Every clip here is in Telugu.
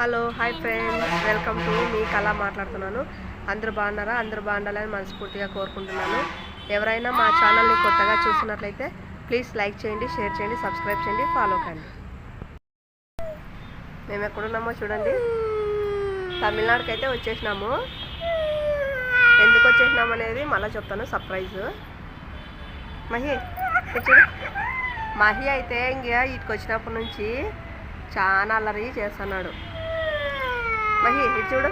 Hello hi friends. Welcome to మీ కళ మాట్లాడుతున్నాను. అందరూ బాగున్నారా? అందరూ బాగుండాలని మనస్ఫూర్తిగా కోరుకుంటున్నాను. ఎవరైనా మా ఛానల్ని కొత్తగా చూసినట్లయితే ప్లీజ్ లైక్ చేయండి షేర్ చేయండి సబ్స్క్రైబ్ చేయండి ఫాలో కండి. మేము ఎక్కడున్నామో చూడండి. తమిళనాడుకి అయితే వచ్చేసినాము. ఎందుకు వచ్చేసినాము అనేది మళ్ళీ చెప్తాను సర్ప్రైజ్ మహి చూడు. మహి అయితే ఇంకా ఇటుకొచ్చినప్పటి నుంచి చాలా అల్లరి చేస్తున్నాడు. మహి ఇటు చూడు.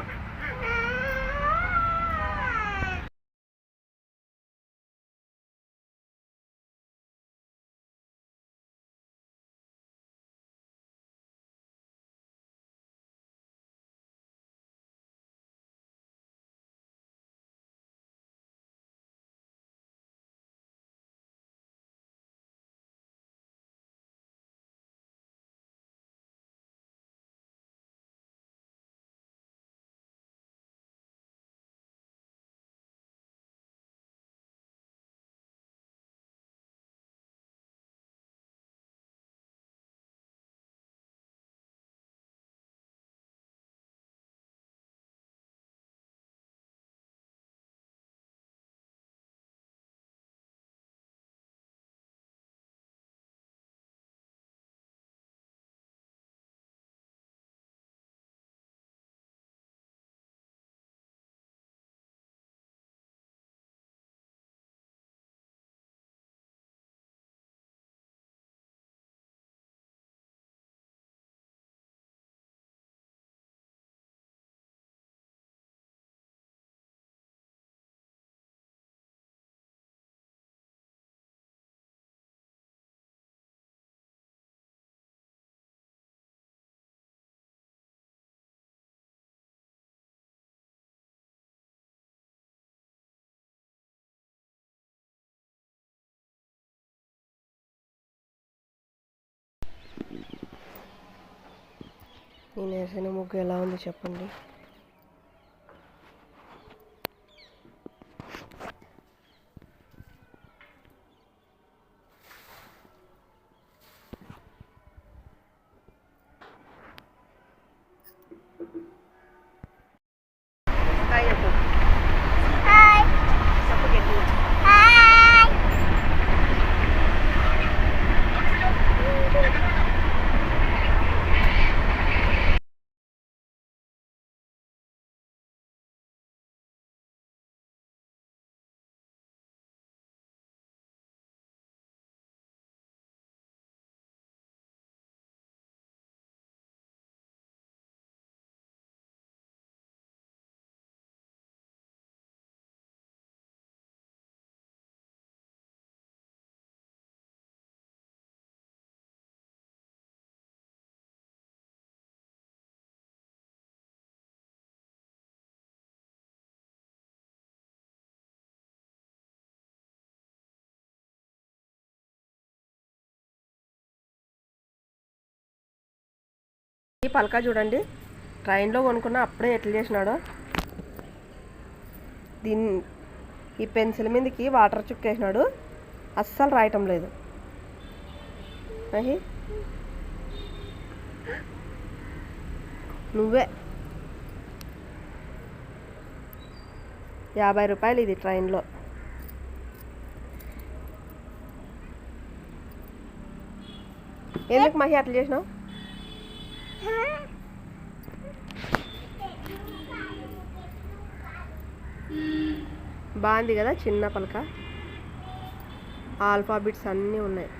నేను వేసిన ముగ్గు ఎలా ఉంది చెప్పండి ఈ పలక చూడండి. ట్రైన్లో కొనుక్కున్న అప్పుడే ఎట్లా చేసినాడో. దీని ఈ పెన్సిల్ మీదకి వాటర్ చుక్కేసినాడు. అస్సలు రాయటం లేదు. అహి. నువ్వే. యాభై రూపాయలు ఇది ట్రైన్లో. ఎందుకు మహి అట్లా చేసినావు? బాగుంది కదా చిన్న పలక. ఆల్ఫాబిట్స్ అన్నీ ఉన్నాయి.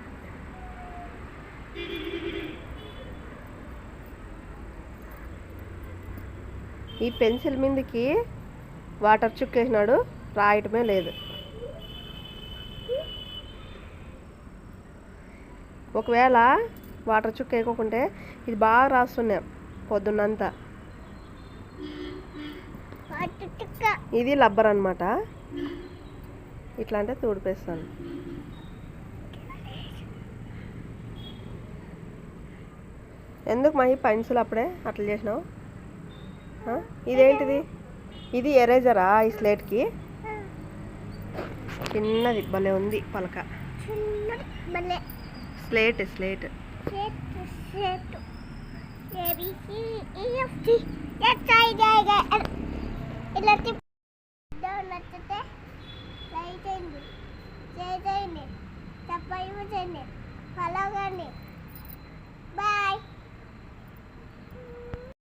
ఈ పెన్సిల్ మీదకి వాటర్ చుక్కేసినాడు రాయటమే లేదు. ఒకవేళ వాటర్ చుక్క వేయకుంటే ఇది బాగా రాస్తున్నాం పొద్దున్నంతా. ఇది లబ్బర్ అనమాట ఇట్లా అంటే తుడిపేస్తాను. ఎందుకు మహి పెన్సిల్ అప్పుడే అట్లా చేసినావు? ఇదేంటిది? ఇది ఎరేజరా ఈ స్లేట్కి? చిన్నది భలే ఉంది పలక. Slate slate. ఇలా నచ్చితే లైక్ చేయండి చేయండి సబ్స్క్రైబ్ చేయండి ఫాలో